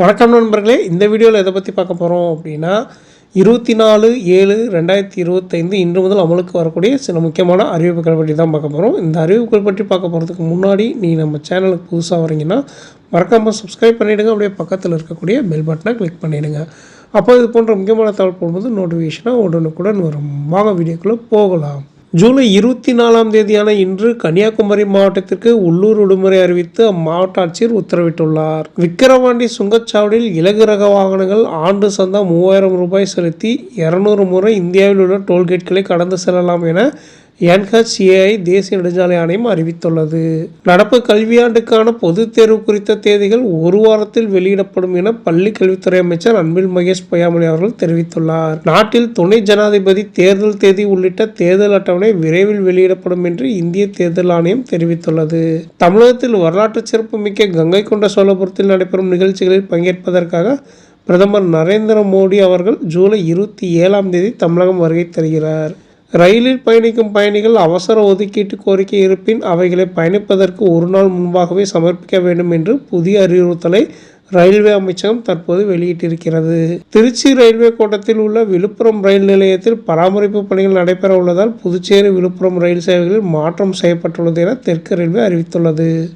வணக்கம் நண்பர்களே இந்த வீடியோவில் எதை பற்றி பார்க்க போகிறோம் அப்படின்னா இருபத்தி நாலு ஏழு ரெண்டாயிரத்தி இருபத்தைந்து இன்று முதல் அமலுக்கு வரக்கூடிய சில முக்கியமான அறிவிப்புகள் பற்றி தான் பார்க்க போகிறோம் இந்த அறிவிப்புகள் பற்றி பார்க்க போகிறதுக்கு முன்னாடி நீ நம்ம சேனலுக்கு புதுசாக வரீங்கன்னா மறக்காமல் சப்ஸ்கிரைப் பண்ணிவிடுங்க அப்படியே பக்கத்தில் இருக்கக்கூடிய பெல் பட்டனை கிளிக் பண்ணிவிடுங்க அப்போ இது போன்ற முக்கியமான தகவல் போடும்போது நோட்டிஃபிகேஷனாக உடனுக்குடன் வரும். வாங்க வீடியோக்குள்ளே போகலாம். ஜூலை இருபத்தி நாலாம் தேதியான இன்று கன்னியாகுமரி மாவட்டத்திற்கு உள்ளூர் விடுமுறை அறிவித்து அம்மாவட்ட ஆட்சியர் உத்தரவிட்டுள்ளார். விக்கிரவாண்டி சுங்கச்சாவடியில் இலகு ரக வாகனங்கள் ஆண்டு சந்தா மூவாயிரம் ரூபாய் செலுத்தி இருநூறு முறை இந்தியாவில் உள்ள டோல்கேட்களை கடந்து செல்லலாம் என என்ஹெச்ஏஐ தேசிய நெடுஞ்சாலை ஆணையம் அறிவித்துள்ளது. நடப்பு கல்வியாண்டுக்கான பொதுத் தேர்வு குறித்த தேதிகள் ஒரு வாரத்தில் வெளியிடப்படும் என பள்ளி கல்வித்துறை அமைச்சர் அன்பில் மகேஷ் பொய்யாமொழி அவர்கள் தெரிவித்துள்ளார். நாட்டில் துணை ஜனாதிபதி தேர்தல் தேதி உள்ளிட்ட தேர்தல் அட்டவணை விரைவில் வெளியிடப்படும் என்று இந்திய தேர்தல் ஆணையம் தெரிவித்துள்ளது. தமிழகத்தில் வரலாற்று சிறப்புமிக்க கங்கை கொண்ட சோழபுரத்தில் நடைபெறும் நிகழ்ச்சிகளில் பங்கேற்பதற்காக பிரதமர் நரேந்திர மோடி அவர்கள் ஜூலை இருபத்தி ஏழாம் தேதி தமிழகம் வருகை தருகிறார். ரயிலில் பயணிக்கும் பயணிகள் அவசர ஒதுக்கீட்டு கோரிக்கை இருப்பின் அவைகளை பயணிப்பதற்கு ஒரு நாள் முன்பாகவே சமர்ப்பிக்க வேண்டும் என்று புதிய அறிவுறுத்தலை ரயில்வே அமைச்சகம் தற்போது வெளியிட்டிருக்கிறது. திருச்சி ரயில்வே கோட்டத்தில் உள்ள விழுப்புரம் ரயில் நிலையத்தில் பராமரிப்பு பணிகள் நடைபெற உள்ளதால் புதுச்சேரி விழுப்புரம் ரயில் சேவைகளில் மாற்றம் செய்யப்பட்டுள்ளது என தெற்கு ரயில்வே அறிவித்துள்ளது.